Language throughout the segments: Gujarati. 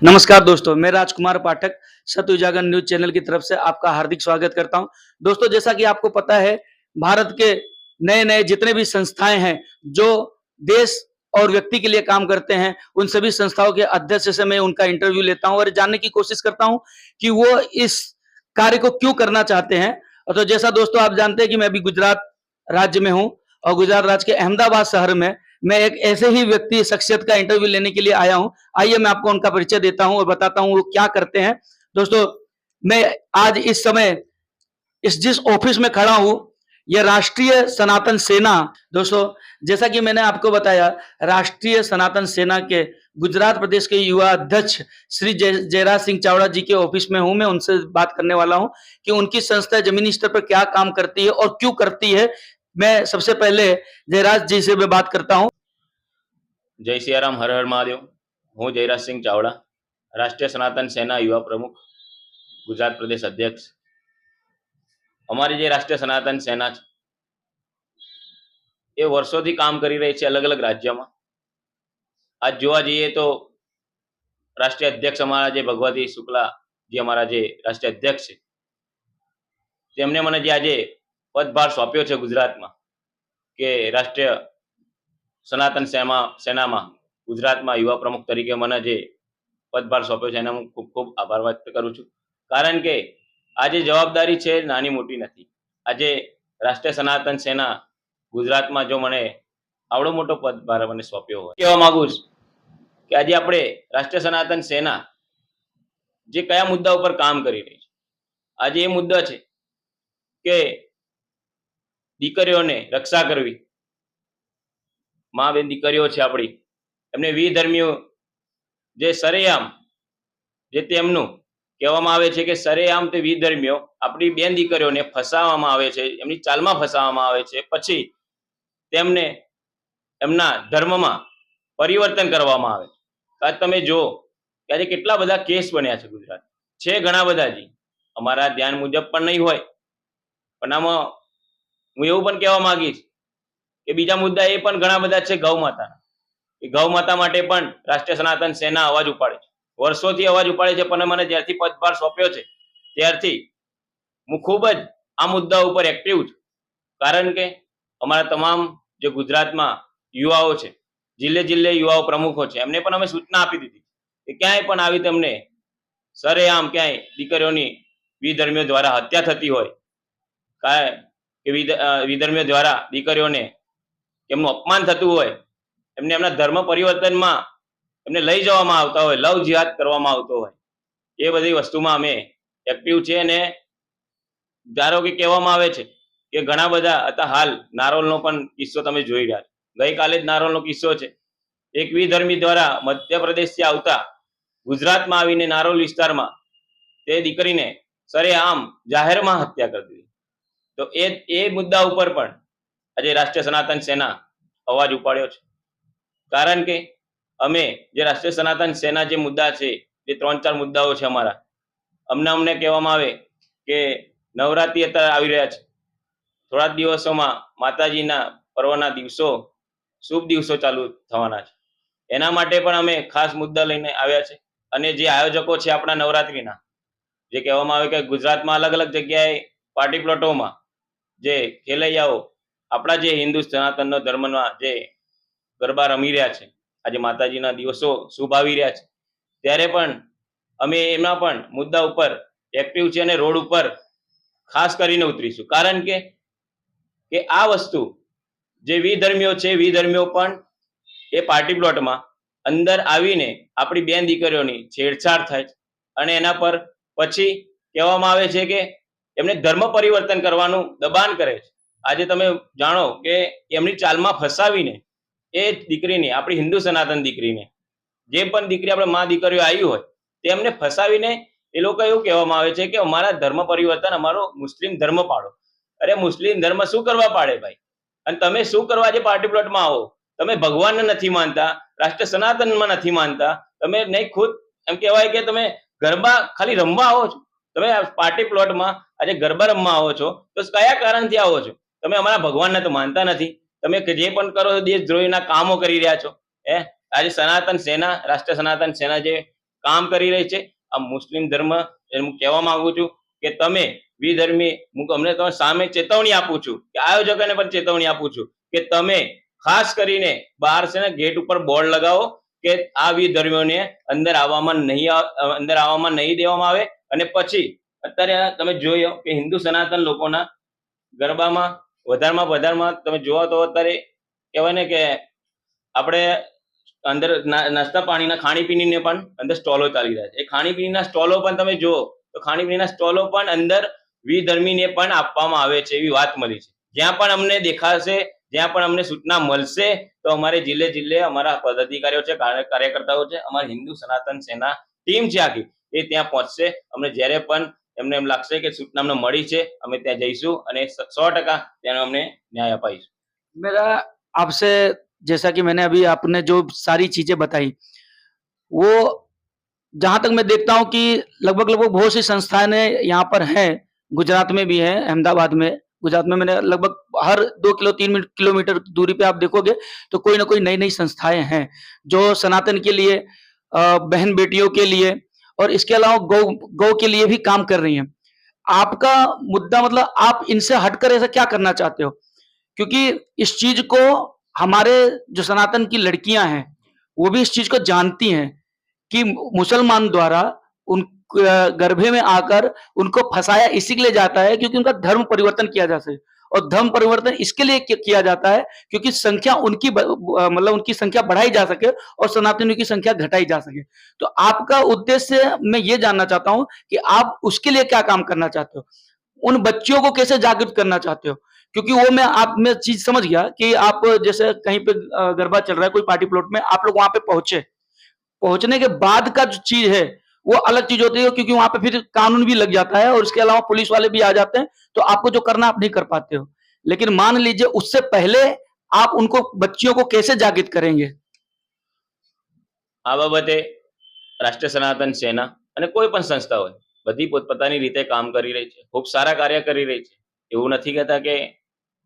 नमस्कार दोस्तों, मैं राजकुमार पाठक सत्य उजागर न्यूज़ चैनल की तरफ़ से आपका हार्दिक स्वागत करता हूँ। दोस्तों, जैसा कि आपको पता है, भारत के नए नए जितने भी संस्थाएँ हैं, जो देश और व्यक्ति के लिए काम करते हैं, उन सभी संस्थाओं के अध्यक्ष से मैं उनका इंटरव्यू लेता हूँ और जानने की कोशिश करता हूँ कि वो इस कार्य को क्यों करना चाहते हैं। और तो जैसा दोस्तों, आप जानते हैं कि मैं अभी गुजरात राज्य में हूँ और गुजरात राज्य के अहमदाबाद शहर में मैं एक ऐसे ही व्यक्ति, शख्सियत का इंटरव्यू लेने के लिए आया हूँ। आइए मैं आपको उनका परिचय देता हूँ और बताता हूँ वो क्या करते हैं। दोस्तों, मैं आज इस समय इस, जिस ऑफ़िस में खड़ा हूँ, यह राष्ट्रीय सनातन सेना, दोस्तों, जैसा कि मैंने आपको बताया, राष्ट्रीय सनातन सेना के, गुजरात प्रदेश के युवा अध्यक्ष श्री जय, जयराज सिंह चावड़ा जी के ऑफ़िस में हूँ। मैं उनसे बात करने वाला हूँ कि उनकी संस्था जमीनी स्तर पर क्या काम करती है और क्यों करती है मैं सबसे पहले जयराज जी से मैं बात करता हूं જય સિયારામ હર હર મહાદેવ હું જયરાજ સિંહ ચાવડા રાષ્ટ્રીય સનાતન સેના યુવા પ્રમુખ ગુજરાત પ્રદેશ અધ્યક્ષ અમારી જે રાષ્ટ્રીય સનાતન સેના છે એ વર્ષોથી કામ કરી રહી છે અલગ અલગ રાજ્યમાં આજ જોવા જઈએ તો રાષ્ટ્રીય અધ્યક્ષ અમારા જે ભગવતી શુક્લા જે અમારા જે રાષ્ટ્રીય અધ્યક્ષ છે તેમને મને જે આજે પદભાર સોંપ્યો છે ગુજરાતમાં કે રાષ્ટ્રીય સનાતન સેના સેનામાં ગુજરાતમાં યુવા પ્રમુખ તરીકે મને જે પદભાર સોંપ્યો છે એનો હું ખૂબ ખૂબ આભાર વ્યક્ત કરું છું. કારણ કે આ જે જવાબદારી છે નાની મોટી નથી. આજે રાષ્ટ્રીય સનાતન સેના ગુજરાતમાં જો મને આવડો મોટો પદભાર મને સોંપ્યો હોય. કહેવા માંગુ છું કે આજે આપણે રાષ્ટ્રીય સનાતન સેના જે કયા મુદ્દા ઉપર કામ કરી રહી છે. આજે એ મુદ્દા છે કે દીકરીઓને રક્ષા કરવી. મા બેન દીકરીઓ છે આપણી. એમને વિધર્મીઓ જે સરેઆમ, જે તેમનું કહેવામાં આવે છે કે સરેઆમ તે વિધર્મીઓ આપણી બેન દીકરીઓને ફસાવવામાં આવે છે, એમની ચાલમાં ફસાવવામાં આવે છે. પછી તેમને એમના ધર્મમાં પરિવર્તન કરવામાં આવે છે. આજ તમે જુઓ ત્યારે કેટલા બધા કેસ બન્યા છે ગુજરાત છે ઘણા બધા જી અમારા ધ્યાન મુજબ પણ નહીં હોય. પણ આમાં હું એવું પણ કહેવા માંગીશ કે બીજા મુદ્દા એ પણ ઘણા બધા છે ગૌ માતાના. ગૌ માતા માટે પણ રાષ્ટ્રીય સનાતન સેના અવાજ ઉપાડે છે. વર્ષોથી અવાજ ઉપાડે છે, પણ મને જ્યારથી પદભાર સોંપ્યો છે, ત્યારથી હું ખૂબ જ આ મુદ્દા ઉપર એક્ટિવ છું. કારણ કે અમારા તમામ જે ગુજરાતમાં યુવાઓ છે, જિલ્લે જિલ્લે યુવાઓ પ્રમુખો છે, એમને પણ અમે સૂચના આપી દીધી કે ક્યાંય પણ આવી તમને સરેઆમ ક્યાંય દીકરીઓની વિધર્મીઓ દ્વારા હત્યા થતી હોય, કાંઈ કે વિધર્મીઓ દ્વારા દીકરીઓને એમનું અપમાન થતું હોય, એમને એમના ધર્મ પરિવર્તનમાં એમને લઈ જવામાં આવતા હોય, લવ જિહાદ કરવામાં આવતો હોય, એ બધી વસ્તુમાં અમે એક્ટિવ છે અને ધારો કે કહેવામાં આવે છે કે ઘણા બધા અત્યારે હાલ નારોલનો પણ કિસ્સો તમે જોઈ રહ્યા છો. ગઈકાલે જ નારોલનો કિસ્સો છે. એક વિધર્મી દ્વારા મધ્યપ્રદેશથી આવતા ગુજરાતમાં આવીને નારોલ વિસ્તારમાં તે દીકરીને સરેઆમ જાહેરમાં હત્યા કરી દીધી. તો એ એ મુદ્દા ઉપર પણ આજે રાષ્ટ્રીય સનાતન સેના અવાજ ઉપાડ્યો છે. કારણ કે અમે જે રાષ્ટ્રીય સનાતન સેના જે મુદ્દા છે, જે ત્રણ ચાર મુદ્દાઓ છે અમારા, અમને અમને કહેવામાં આવે કે નવરાત્રિ અત્યારે આવી રહ્યા છે. થોડા દિવસોમાં માતાજીના પર્વના દિવસો, શુભ દિવસો ચાલુ થવાના છે. એના માટે પણ અમે ખાસ મુદ્દા લઈને આવ્યા છે. અને જે આયોજકો છે આપણા નવરાત્રિના, જે કહેવામાં આવે કે ગુજરાતમાં અલગ અલગ જગ્યાએ પાર્ટી પ્લોટોમાં જે ખેલૈયાઓ આપણા જે હિન્દુ સનાતનનો ધર્મમાં જે ગરબા રમી રહ્યા છે, આજે માતાજીના દિવસો શુભ આવી રહ્યા છે. ત્યારે પણ અમે એમના પણ મુદ્દા ઉપર એક્ટિવ છે અને રોડ ઉપર ખાસ કરીને ઉતરીશું. કારણ કે કે આ વસ્તુ જે વિધર્મીઓ છે, વિધર્મીઓ પણ એ પાર્ટી પ્લોટમાં અંદર આવીને આપણી બેન દીકરીઓની છેડછાડ થાય અને એના પર પછી કહેવામાં આવે છે કે એમને ધર્મ પરિવર્તન કરવાનું દબાણ કરે છે. આજે તમે જાણો કે એમની ચાલમાં ફસાવીને એ દીકરીને, આપણી હિન્દુ સનાતન દીકરીને, જે પણ દીકરી આપણે મા દીકરીઓ આવી હોય, તેમને ફસાવીને એ લોકો એવું કહેવામાં આવે છે કે અમારા ધર્મ પરિવર્તન, અમારો મુસ્લિમ ધર્મ પાડો. અરે મુસ્લિમ ધર્મ શું કરવા પાડે ભાઈ? અને તમે શું કરવા આજે પાર્ટી પ્લોટમાં આવો? તમે ભગવાનને નથી માનતા, રાષ્ટ્ર સનાતનમાં નથી માનતા, તમે નહીં ખુદ એમ કહેવાય કે તમે ગરબા ખાલી રમવા આવો છો. તમે પાર્ટી પ્લોટમાં આજે ગરબા રમવા આવો છો, તો કયા કારણથી આવો છો? તમે અમારા ભગવાનને તો માનતા નથી. તમે જે પણ કરો છો, દેશદ્રોહીના કામો કરી રહ્યા છો. હે? આજે સનાતન સેના, રાષ્ટ્ર સનાતન સેના જે કામ કરી રહી છે, આ મુસ્લિમ ધર્મ હું કહેવા માંગુ છું કે તમે વિધર્મી, હું અમને તમે સામે ચેતવણી આપું છું, કે આયોજકોને પણ ચેતવણી આપું છું, કે તમે ખાસ કરીને બહાર છે ગેટ ઉપર બોર્ડ લગાવો કે આ વિધર્મીઓને અંદર આવવામાં નહીં અંદર આવવામાં નહીં દેવામાં આવે અને પછી અત્યારે તમે જોયો કે હિન્દુ સનાતન લોકોના ગરબામાં, વધારમાં વધારમાં તમે જોવા તો અત્યારે કહેવાય ને કે આપણે અંદર નાસ્તા પાણીના ખાણીપીણીને પણ અંદર સ્ટોલો ચાલી રહ્યા છે. એ ખાણીપીણીના સ્ટોલો પણ તમે જુઓ તો ખાણીપીણીના સ્ટોલો પણ અંદર વિધર્મીને પણ આપવામાં આવે છે એવી વાત મળી છે. જ્યાં પણ અમને દેખાશે, જ્યાં પણ અમને સૂચના મળશે તો અમારે જિલ્લે જિલ્લે અમારા પદાધિકારીઓ છે કાર્યકર્તાઓ છે, અમારી હિન્દુ સનાતન સેના ટીમ છે આખી, એ ત્યાં પહોંચશે. અમને જ્યારે પણ એમને એમ લાગશે કે સૂચના અમને મળી છે અમે ત્યાં જઈશું અને સો ટકા ત્યાંનો અમને ન્યાય અપાઈશું मेरा आपसे जैसा कि मैंने अभी आपने जो सारी चीजें बताई वो जहां तक मैं देखता हूं कि लगभग लगभग बहुत सी संस्थाएं यहाँ पर हैं गुजरात में भी है अहमदाबाद में गुजरात में मैंने लगभग हर दो किलो तीन मिनट- किलोमीटर दूरी पे आप देखोगे तो कोई ना कोई नई नई संस्थाएं हैं जो सनातन के लिए अ, बहन बेटियों के लिए और इसके अलावा गौ गौ के लिए भी काम कर रही हैं। आपका मुद्दा मतलब आप इनसे हटकर ऐसा क्या करना चाहते हो? क्योंकि इस चीज़ को हमारे जो सनातन की लड़कियाँ हैं, वो भी इस चीज़ को जानती हैं कि मुसलमान द्वारा उन गर्भे में आकर उनको फंसाया इसी के लिए जाता है क्योंकि उनका धर्म परिवर्तन किया जा सके। और धर्म परिवर्तन इसके लिए किया जाता है क्योंकि संख्या उनकी मतलब उनकी संख्या बढ़ाई जा सके और सनातनियों की संख्या घटाई जा सके। तो आपका उद्देश्य मैं ये जानना चाहता हूँ कि आप उसके लिए क्या काम करना चाहते हो? उन बच्चियों को कैसे जागृत करना चाहते हो? क्योंकि वो मैं आप, मैं चीज़ समझ गया कि आप जैसे कहीं पे गरबा चल रहा है, कोई पार्टी प्लॉट में आप लोग वहाँ पे पहुँचे। पहुँचने के बाद का जो चीज़ है वो अलग चीज होती है क्योंकि वहां पे फिर कानून भी लग जाता है और इसके अलावा पुलिस वाले भी आ जाते हैं तो आपको जो करना आप नहीं कर पाते हो लेकिन मान लीजिए उससे पहले आप उनको बच्चियों को कैसे जागृत करेंगे આ બાબતે રાષ્ટ્રીય સનાતન સેના અને કોઈ પણ સંસ્થા હોય બધી પોતપોતાની રીતે કામ કરી રહી છે ખૂબ સારા કાર્ય કરી રહી છે એવું નથી કહેતા કે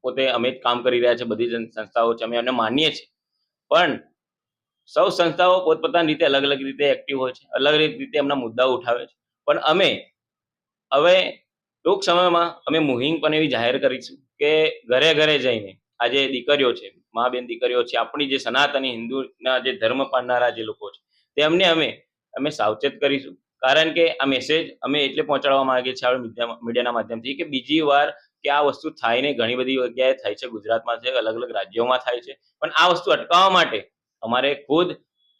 પોતે અમે જ કામ કરી રહ્યા છે બધી જન- સંસ્થાઓ છે અમે એમને માનીએ છીએ પણ સૌ સંસ્થાઓ પોતપોતાની રીતે અલગ અલગ રીતે એક્ટિવ હોય છે, અલગ અલગ રીતે એમના મુદ્દાઓ ઉઠાવે છે. પણ અમે હવે ટૂંક સમયમાં અમે મુહિમ પણ એવી જાહેર કરીશું કે ઘરે ઘરે જઈને આ જે દીકરીઓ છે, મા બેન દીકરીઓ છે, આપણી જે સનાતની હિન્દુના જે ધર્મ પાડનારા જે લોકો છે, તેમને અમે અમે સાવચેત કરીશું. કારણ કે આ મેસેજ અમે એટલે પહોંચાડવા માંગીએ છીએ આપણે મીડિયા, મીડિયાના માધ્યમથી કે બીજી વાર કે આ વસ્તુ થાય ને ઘણી બધી જગ્યાએ થાય છે, ગુજરાતમાં છે, અલગ અલગ રાજ્યોમાં થાય છે. પણ આ વસ્તુ અટકાવવા માટે અમારે ખુદ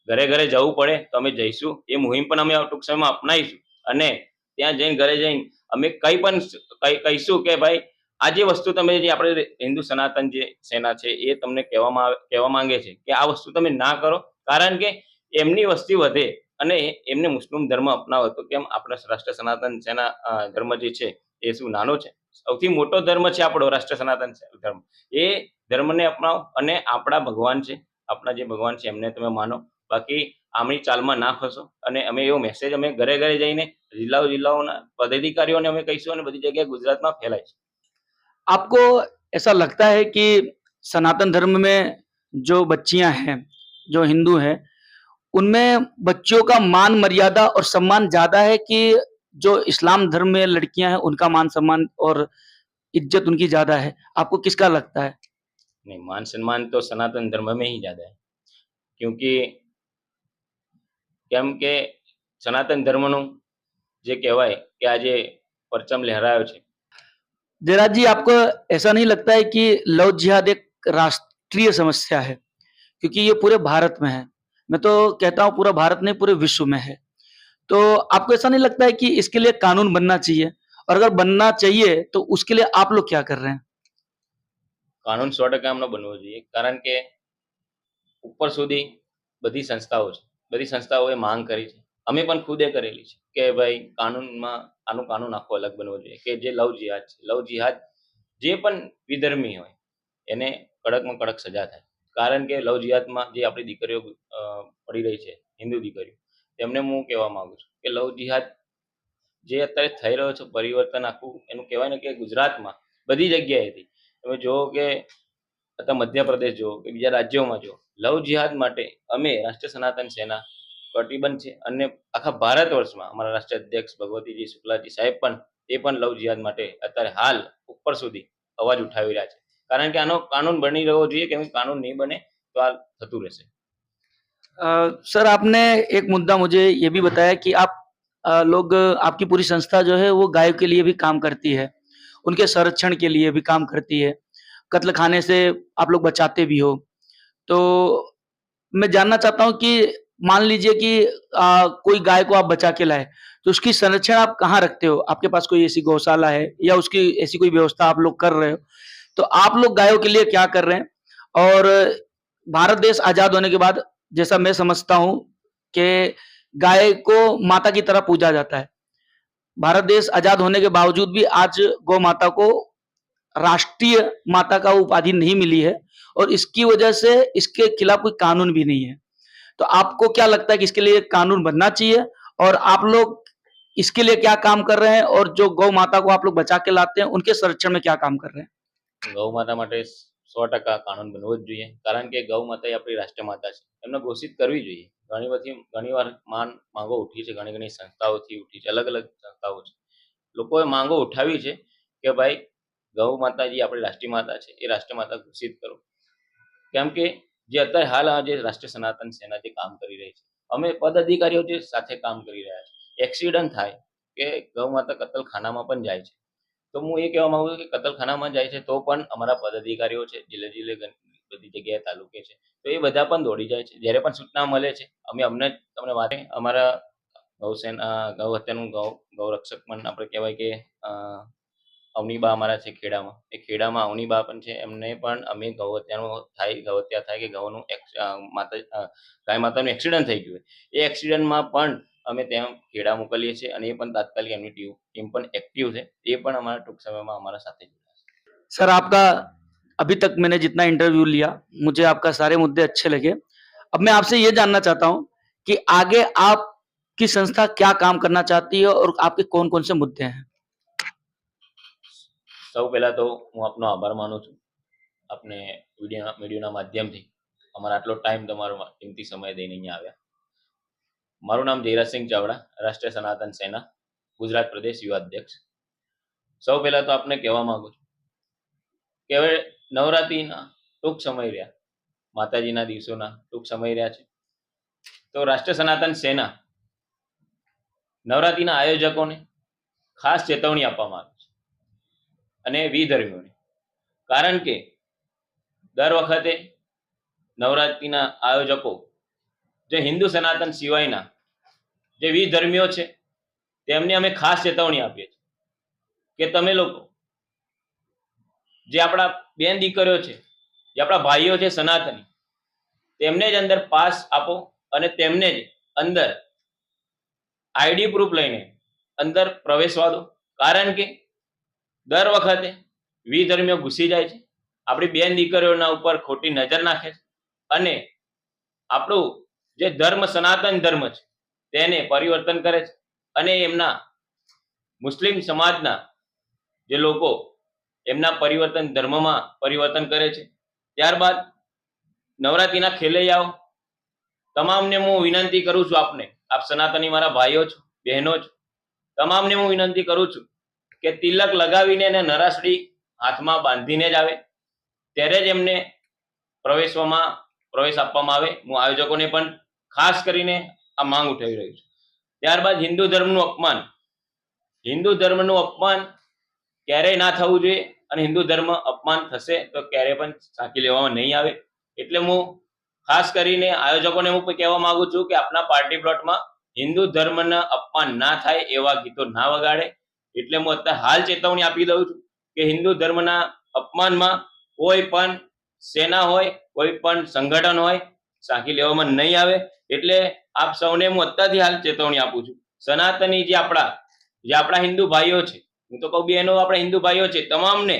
ઘરે ઘરે જવું પડે તો અમે જઈશું. એ મુહિમ પણ અમે ટૂંક સમયમાં અપનાવીશું. અને ત્યાં જઈને ઘરે જઈને અમે કંઈ પણ કહીશું કે ભાઈ, આ જે વસ્તુ તમે જે આપણે હિન્દુ સનાતન જે સેના છે એ તમને કહેવામાં કહેવા માંગે છે કે આ વસ્તુ તમે ના કરો. કારણ કે એમની વસ્તી વધે અને એમને મુસ્લિમ ધર્મ અપનાવે તો કેમ? આપણા રાષ્ટ્ર સનાતન સેના ધર્મ જે છે એ શું નાનો છે? સૌથી મોટો ધર્મ છે આપણો રાષ્ટ્ર સનાતન ધર્મ. એ ધર્મને અપનાવો અને આપણા ભગવાન છે આપણા જે ભગવાન છે એમને તમે માનો બાકી આમની ચાલમાં ના ફસો અને અમે એવો મેસેજ અમે ઘરે ઘરે જઈને જિલ્લાઓ જિલ્લાઓના પદાધિકારીઓને અમે કહીશું અને બધી જગ્યાએ ગુજરાતમાં ફેલાઈશું आपको ऐसा लगता है कि सनातन धर्म में जो बच्चियां हैं जो हिंदू हैं उनमें बच्चियों का मान मर्यादा और सम्मान ज्यादा है कि जो इस्लाम धर्म में लड़कियां हैं उनका मान सम्मान और इज्जत उनकी ज्यादा है आपको किसका लगता है नहीं मान सम्मान तो सनातन धर्म में ही ज्यादा है क्योंकि કેમ કે સનાતન ધર્મનું જે કહેવાય કે આજે પરચમ લહેરાયો છે जयराज जी आपको ऐसा नहीं लगता है कि लव जिहाद एक राष्ट्रीय समस्या है क्योंकि ये पूरे भारत में है मैं तो कहता हूँ पूरा भारत नहीं पूरे विश्व में है तो आपको ऐसा नहीं लगता है कि इसके लिए कानून बनना चाहिए और अगर बनना चाहिए तो उसके लिए आप लोग क्या कर रहे हैं કાનૂન સો ટકા એમનો બનવો જોઈએ, કારણ કે ઉપર સુધી બધી સંસ્થાઓ છે. બધી સંસ્થાઓએ માંગ કરી છે. અમે પણ ખુદે કરેલી છે કે ભાઈ કાનૂનમાં આનું કાનૂન આખો અલગ બનવો જોઈએ, કે જે લવ જિહાદ છે. લવ જિહાદ જે પણ વિધર્મી હોય, એને કડકમાં કડક સજા થાય. કારણ કે લવ જિહાદમાં જે આપણી દીકરીઓ પડી રહી છે, હિન્દુ દીકરીઓ, તેમને હું કહેવા માંગુ છું કે લવ જિહાદ જે અત્યારે થઈ રહ્યો છે, પરિવર્તન આખું, એનું કહેવાય ને કે ગુજરાતમાં બધી જગ્યાએથી તમે જુઓ કે અથવા મધ્યપ્રદેશ જુઓ કે બીજા રાજ્યોમાં જુઓ લવ જિહાદ માટે અમે રાષ્ટ્રીય સનાતન સેના કટિબંધ છે અને આખા ભારત વર્ષમાં અમારા રાષ્ટ્રીય અધ્યક્ષ ભગવતીજી શુક્લાજી સાહેબ પણ એ પણ લવ જિહાદ માટે અત્યારે હાલ ઉપર સુધી અવાજ ઉઠાવી રહ્યા છે કારણ કે આનો કાનૂન બની રહ્યો જોઈએ કેમ કે કાનૂન નહીં બને તો આ થતું રહેશે अ, सर आपने एक मुद्दा मुझे ये भी बताया कि आप अ, लोग आपकी पूरी संस्था जो है वो गायों के लिए भी काम करती है उनके संरक्षण के लिए भी काम करती है। कत्ल खाने से आप लोग बचाते भी हो। तो मैं जानना चाहता हूँ कि मान लीजिए कि अ, कोई गाय को आप बचा के लाए तो उसकी संरक्षण आप कहाँ रखते हो? आपके पास कोई ऐसी गौशाला है या उसकी ऐसी कोई व्यवस्था आप लोग कर रहे हो? तो आप लोग गायों के लिए क्या कर रहे हैं? और भारत देश आज़ाद होने के बाद जैसा मैं समझता हूँ कि गाय को माता की तरह पूजा जाता है। भारत देश आजाद होने के बावजूद भी आज गौ माता को राष्ट्रीय माता का उपाधि नहीं मिली है और इसकी वजह से इसके खिलाफ कोई कानून भी नहीं है तो आपको क्या लगता है कि इसके लिए एक कानून बनना चाहिए और आप लोग इसके लिए क्या काम कर रहे हैं और जो गौ माता को आप लोग बचा के लाते हैं उनके संरक्षण में क्या काम कर रहे हैं ગૌ માતા માટે સો ટકા કાનૂન બનવો જ જોઈએ કારણ કે ગૌ માતા એ આપણી રાષ્ટ્ર માતા છે એમને ઘોષિત કરવી જોઈએ ઘણી બધી, ઘણી વાર માન માંગો ઉઠી છે, ઘણી ઘણી સંસ્થાઓથી ઉઠી છે, અલગ અલગ સંસ્થાઓ છે. લોકોએ માંગો ઉઠાવી છે કે ભાઈ, ગૌ માતાજી આપણી રાષ્ટ્રીય માતા છે, એ રાષ્ટ્ર માતા ઘોષિત કરો. કેમ કે જે અત્યારે હાલ આ જે રાષ્ટ્રીય સનાતન સેના જે કામ કરી રહી છે, અમે પદ અધિકારીઓ જે સાથે કામ કરી રહ્યા છે. એક્સિડન્ટ થાય કે ગૌ માતા કતલખાનામાં પણ જાય છે. તો હું એ કહેવા માંગુ છું કે કતલખાનામાં જાય છે તો પણ અમારા પદાધિકારીઓ છે જિલ્લે જિલ્લે બધી જગ્યાએ તાલુકે છે. તો એ બધા પણ દોડી જાય છે. જ્યારે પણ સૂચના મળે છે, અમે અમને, તમને વાત અમારા ગૌસેના ગૌ હત્યાનું ગૌ, ગૌરક્ષક પણ આપણે કહેવાય કે અવનીબા અમારા છે ખેડામાં. એ ખેડામાં અવનીબા પણ છે. એમને પણ અમે ગૌ હત્યાનું થાય ગૌ હત્યા થાય કે ગૌનું માતા ગાય માતાનું એક્સિડન્ટ થઈ ગયું એ એક્સિડન્ટમાં પણ અમે ત્યાં ખેડા મોકલીએ છીએ અને એ પણ તાત્કાલિક એમની ટીમ ટીમ પણ એક્ટિવ છે. એ પણ અમારા ટૂંક સમયમાં અમારા સાથે જોડાશે. સર આપકા अभी तक मैंने जितना इंटरव्यू लिया मुझे आपका सारे मुद्दे अच्छे लगे अब मैं आपसे ये जानना चाहता हूँ कि आगे आपकी संस्था क्या काम करना चाहती है और आपके कौन कौन से मुद्दे हैं સૌ પહેલા તો હું આપનો આભાર માનું છું આપને વિડીયો વિડીયોના માધ્યમથી અમારા આટલો ટાઈમ તમારો કિંમતી સમય દઈને અહીંયા આવ્યા મારું નામ જયરાજસિંહ ચાવડા રાષ્ટ્રીય સનાતન સેના ગુજરાત પ્રદેશ યુવા અધ્યક્ષ સૌ પહેલા તો આપને કહેવા માંગુ છું કે હવે નવરાત્રિના ટૂંક સમય રહ્યા. માતાજીના દિવસોના ટૂંક સમય રહ્યા છે. તો રાષ્ટ્રીય સનાતન સેના નવરાત્રિના આયોજકોને ખાસ ચેતવણી આપવામાં આવે છે. અને વિધર્મીઓને કારણ કે દર વખતે નવરાત્રિના આયોજકો જે હિન્દુ સનાતન સિવાયના જે વિધર્મીઓ છે, તેમને અમે ખાસ ચેતવણી આપીએ છીએ કે તમે લોકો જે આપણા બેન દીકરીઓ છે, જે આપણા ભાઈઓ છે સનાતની, તેમને જ અંદર પાસ આપો અને તેમને જ અંદર આઈડી પ્રૂફ લઈને અંદર પ્રવેશવા દો. કારણ કે દર વખતે વિધર્મીઓ ઘૂસી જાય છે, આપણી બેન દીકરીઓના ઉપર ખોટી નજર નાખે છે અને આપણું જે ધર્મ સનાતન ધર્મ છે, તેને પરિવર્તન કરે છે. અને એમના મુસ્લિમ સમાજના જે લોકો એમના પરિવર્તન ધર્મમાં પરિવર્તન કરે છે. ત્યારબાદ નવરાત્રિના ખેલૈયાઓ, તમામને હું વિનંતી કરું છું આપને, આપ સનાતની મારા ભાઈઓ છો, બહેનો છો, તમામને હું વિનંતી કરું છું કે તિલક લગાવીને અને નરાસડી હાથમાં બાંધીને જ આવે. ત્યારે જ એમને પ્રવેશવામાં, પ્રવેશ આપવામાં આવે. હું આયોજકોને પણ ખાસ કરીને આ માંગ ઉઠાવી રહ્યું છું. ત્યારબાદ હિન્દુ ધર્મનું અપમાન. હિન્દુ ધર્મનું અપમાન ક્યારેય ના થવું જોઈએ અને હિન્દુ ધર્મ અપમાન થશે તો ક્યારેય પણ સાંકી લેવામાં નહીં આવે. એટલે હું ખાસ કરીને આયોજકોને હું કહેવા માંગુ છું કે આપણા પાર્ટી પ્લોટમાં હિન્દુ ધર્મના અપમાન ના થાય એવા ગીતો ના વગાડે. એટલે હું અત્યારે હાલ ચેતવણી આપી દઉં છું કે હિન્દુ ધર્મના અપમાનમાં કોઈ પણ સેના હોય, કોઈ પણ સંગઠન હોય સાંકી લેવામાં નહીં આવે. એટલે આપ સૌને હું અત્યારથી હાલ ચેતવણી આપું છું. સનાતની જે આપણા જે આપણા હિન્દુ ભાઈઓ છે હું તો કહું બહેનો આપણા હિન્દુ ભાઈઓ છે, તમામને.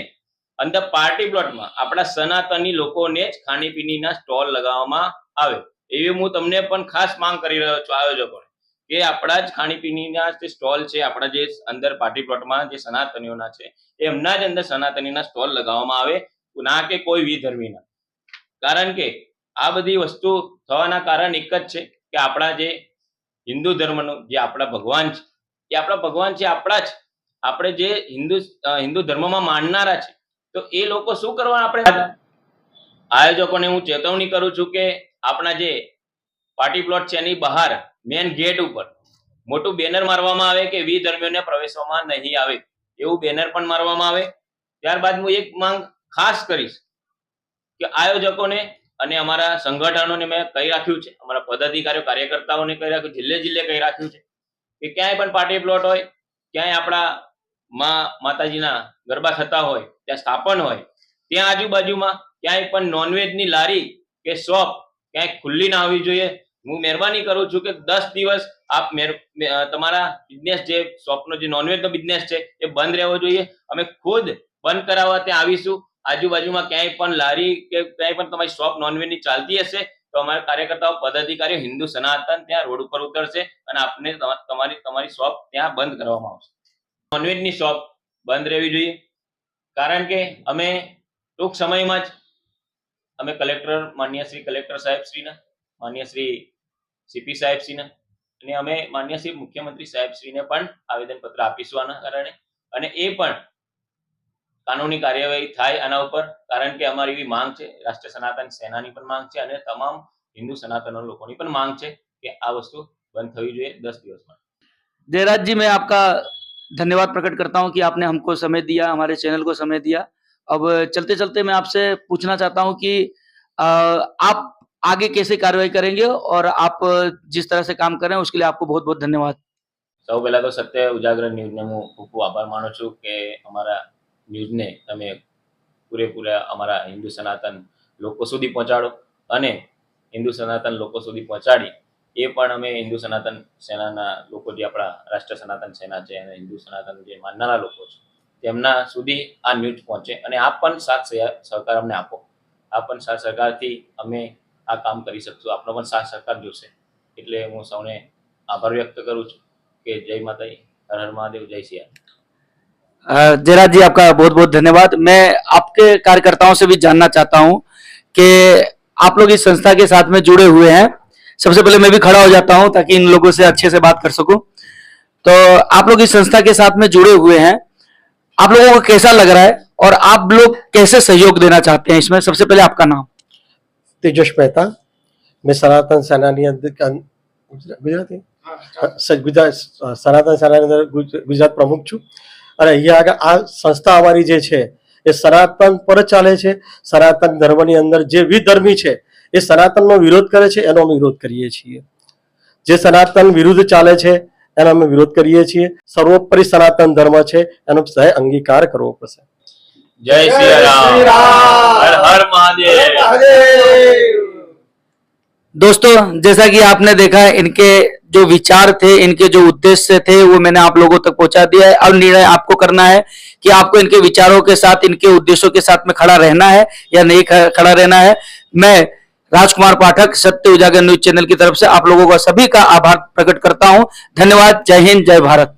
અંદર પાર્ટી પ્લોટમાં આપણા સનાતની લોકોને જ ખાણીપીણીના સ્ટોલ લગાવવામાં આવે. એવી હું તમને પણ ખાસ માંગ કરી રહ્યો છું આયોજકોને, કે આપણા જ ખાણીપીણીના જે સ્ટોલ છે, આપણા જે અંદર પાર્ટી પ્લોટમાં જે સનાતનીઓના છે, એમના જ અંદર સનાતનીના સ્ટોલ લગાવવામાં આવે, ના કે કોઈ વિધર્મીના કારણ કે આ બધી વસ્તુ થવાના કારણ એક જ છે, કે આપણા જે હિન્દુ ધર્મનું જે આપણા ભગવાન છે, એ આપણા ભગવાન છે, આપણા જ આપણે જે હિન્દુ હિન્દુ ધર્મમાં માનનારા છે, તો એ લોકો શું કરવા આપણે? આયોજકોને હું ચેતવણી કરું છું કે આપણા જે પાર્ટી પ્લોટ છે એની બહાર મેન ગેટ ઉપર, મોટું બેનર મારવામાં આવે કે વિધર્મીઓને પ્રવેશવામાં નહીં આવે, એવું બેનર પણ મારવામાં આવે. ત્યારબાદ હું એક માંગ ખાસ કરીશ કે આયોજકોને અને અમારા સંગઠનોને મેં કહી રાખ્યું છે, અમારા પદાધિકારીઓ, કાર્યકર્તાઓને કહી રાખ્યું જિલ્લે જિલ્લે કહી રાખ્યું છે કે ક્યાંય પણ પાર્ટી પ્લોટ હોય, ક્યાંય આપણા માં માતાજીના ગરબા થતા હોય, ત્યાં સ્થાપન હોય, ત્યાં આજુબાજુમાં ક્યાંય પણ નોનવેજની લારી કે શોપ ક્યાંય ખુલ્લી ના આવવી જોઈએ. હું મહેરબાની કરું છું કે દસ દિવસ આપ મેર- તમારા બિઝનેસ જે શોપનો જે નોનવેજનો બિઝનેસ છે, એ બંધ રહેવો જોઈએ. અમે ખુદ બંધ કરાવવા ત્યાં આવીશું. આજુબાજુમાં ક્યાંય પણ લારી કે ક્યાંય પણ તમારી શોપ નોનવેજની ચાલતી હશે, તો અમારા કાર્યકર્તાઓ, પદાધિકારીઓ, હિન્દુ સનાતન ત્યાં રોડ ઉપર ઉતરશે અને આપને તમા- તમારી તમારી શોપ ત્યાં બંધ કરવામાં આવશે. નોનવેજની શોપ બંધ રહેવી જોઈએ. કારણ કે અમે ટૂંક સમયમાં જ અમે કલેક્ટર માન્ય શ્રી કલેક્ટર સાહેબશ્રીના, માન્ય શ્રી સીપી સાહેબશ્રીના અને અમે માન્ય શ્રી મુખ્યમંત્રી સાહેબશ્રીને પણ આવેદનપત્ર આપીશું કારણે. અને એ પણ કાનૂની કાર્યવાહી થાય આના ઉપર, કારણ કે અમારી એવી માંગ છે રાષ્ટ્રીય સનાતન સેનાની પણ માંગ છે અને તમામ હિન્દુ સનાતન લોકોની પણ માંગ છે કે આ વસ્તુ બંધ થવી જોઈએ દસ દિવસમાં. જયરાજજી, મેં આપકા धन्यवाद प्रकट करता हूं कि आपने हमको समय दिया हमारे चैनल को समय दिया अब चलते चलते मैं आपसे पूछना चाहता हूं कि अ, आप आगे कैसे कार्रवाई करेंगे और आप जिस तरह से काम कर रहे हैं उसके लिए आपको बहुत बहुत धन्यवाद સૌ પહેલા તો સત્ય ઉજાગર ન્યૂઝને હું ખૂબ ખૂબ આભાર માનું છું કે અમારા ન્યૂઝને તમે પૂરેપૂરા અમારા હિન્દુ સનાતન લોકો સુધી પહોંચાડો અને હિન્દુ સનાતન લોકો સુધી પહોંચાડી એ પણ અમે હિન્દુ સનાતન સેનાના લોકો જે આપણા રાષ્ટ્ર સનાતન સેના છે અને હિન્દુ સનાતન જે માનનારા લોકો છે તેમના સુધી આ ન્યૂઝ પહોંચે અને આપ પણ સાથ સહ- સહકાર અમને આપો આ પણ સાથ સહકારથી અમે આ કામ કરી શકશું આપનો પણ સાથ સહકાર જોશે એટલે હું સૌને આભાર વ્યક્ત કરું છું કે જય માતાજી હર હર મહાદેવ જય સિયા अ, जयराज जी आपका बहुत बहुत धन्यवाद मैं आपके कार्यकर्ताओं से भी जानना चाहता हूं कि आप लोग इस संस्था के साथ में जुड़े हुए हैं सबसे पहले मैं भी खड़ा हो जाता हूं ताकि इन लोगों से अच्छे से बात कर सकूं तो आप लोग इस संस्था के साथ में जुड़े हुए हैं आप लोगों को कैसा लग रहा है और आप लोग कैसे सहयोग देना चाहते हैं इसमें सबसे पहले आपका नाम તેજસ મહેતા મેં સનાતન સેનાની અંદર અન- ગુજરા- ગુજરાતી સ- ગુજરાત સનાતન સેનાની અંદર ગુજ- ગુજરાત પ્રમુખ છું અને અહીંયા આગળ આ સંસ્થા અમારી જે છે એ સનાતન પર જ ચાલે છે સનાતન ધર્મની અંદર જે વિધર્મી છે એ સનાતનનો વિરોધ કરે છે એનો અમે વિરોધ કરીએ છીએ જે સનાતન વિરુદ્ધ ચાલે છે એનો અમે વિરોધ કરીએ છીએ સર્વોપરી સનાતન ધર્મ છે એનો સહ અંગીકાર કરવો પડશે જય સિયા રામ હર હર મહાદેવ दोस्तों जैसा कि आपने देखा इनके जो विचार थे इनके जो उद्देश्य थे वो मैंने आप लोगों तक पहुंचा दिया है अब निर्णय आपको करना है कि आपको इनके विचारों के साथ इनके उद्देश्यों के साथ में खड़ा रहना है या नहीं ख- खड़ा रहना है मैं राजकुमार पाठक सत्य उजागर न्यूज चैनल की तरफ से आप लोगों का सभी का आभार प्रकट करता हूं धन्यवाद जय हिंद जय भारत